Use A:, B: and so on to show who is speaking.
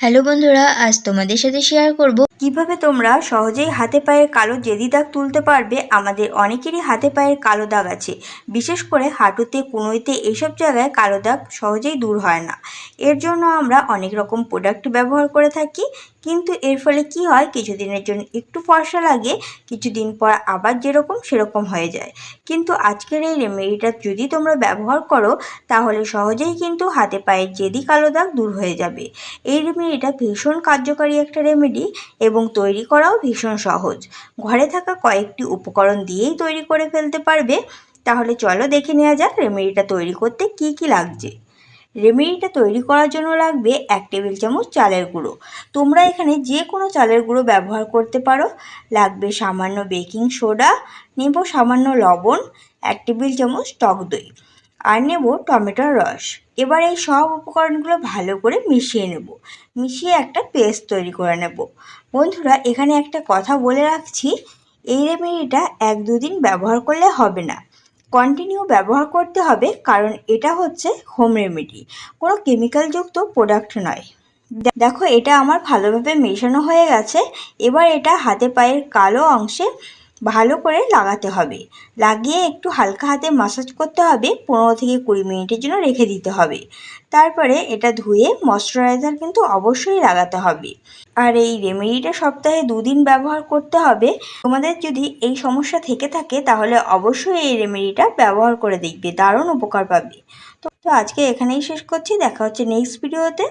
A: Hello বন্ধুরা, আজ তোমাদের সাথে শেয়ার করব।
B: কীভাবে তোমরা সহজেই হাতে পায়ের কালো জেদি দাগ তুলতে পারবে? আমাদের অনেকেরই হাতে পায়ের কালো দাগ আছে। বিশেষ করে হাঁটুতে, কুনোইতে এইসব জায়গায় কালো দাগ সহজেই দূর হয় না। এর জন্য আমরা অনেক রকম প্রোডাক্ট ব্যবহার করে থাকি, কিন্তু এর ফলে কি হয়, কিছুদিনের জন্য একটু ফর্সা লাগে, কিছুদিন পর আবার যেরকম সেরকম হয়ে যায়। কিন্তু আজকের এই রেমেডিটা যদি তোমরা ব্যবহার করো, তাহলে সহজেই কিন্তু হাতে পায়ের জেদি কালো দাগ দূর হয়ে যাবে। এই রেমেডিটা ভীষণ কার্যকারী একটা রেমেডি এবং তৈরি করাও ভীষণ সহজ। ঘরে থাকা কয়েকটি উপকরণ দিয়েই তৈরি করে ফেলতে পারবে। তাহলে চলো দেখে নেওয়া যাক রেমেডিটা তৈরি করতে কি কি লাগছে। রেমেডিটা তৈরি করার জন্য লাগবে এক টেবিল চামচ চালের গুঁড়ো। তোমরা এখানে যে কোনো চালের গুঁড়ো ব্যবহার করতে পারো। লাগবে সামান্য বেকিং সোডা, নেব সামান্য লবণ, এক টেবিল চামচ টক দই, আর নেব টমেটোর রস। এবার এই সব উপকরণগুলো ভালো করে মিশিয়ে নেব। মিশিয়ে একটা পেস্ট তৈরি করে নেব। বন্ধুরা, এখানে একটা কথা বলে রাখছি, এই রেমেডিটা এক দুদিন ব্যবহার করলে হবে না। কন্টিনিউ ব্যবহার করতে হবে, কারণ এটা হচ্ছে হোম রেমেডি কোনো কেমিক্যালযুক্ত প্রোডাক্ট নয়। দেখো, এটা আমার ভালোভাবে মেশানো হয়ে গেছে। এবার এটা হাতে পায়ের কালো অংশে ভালো করে লাগাতে হবে। লাগিয়ে একটু হালকা হাতে মাসাজ করতে হবে, পনেরো থেকে কুড়ি মিনিটের জন্য রেখে দিতে হবে। তারপরে এটা ধুয়ে ময়শ্চারাইজার কিন্তু অবশ্যই লাগাতে হবে। আর এই রেমেডিটা সপ্তাহে দুদিন ব্যবহার করতে হবে। তোমাদের যদি এই সমস্যা থেকে থাকে, তাহলে অবশ্যই এই রেমেডিটা ব্যবহার করে দেখবে, দারুণ উপকার পাবে। তো তো আজকে এখানেই শেষ করছি, দেখা হচ্ছে নেক্সট ভিডিওতে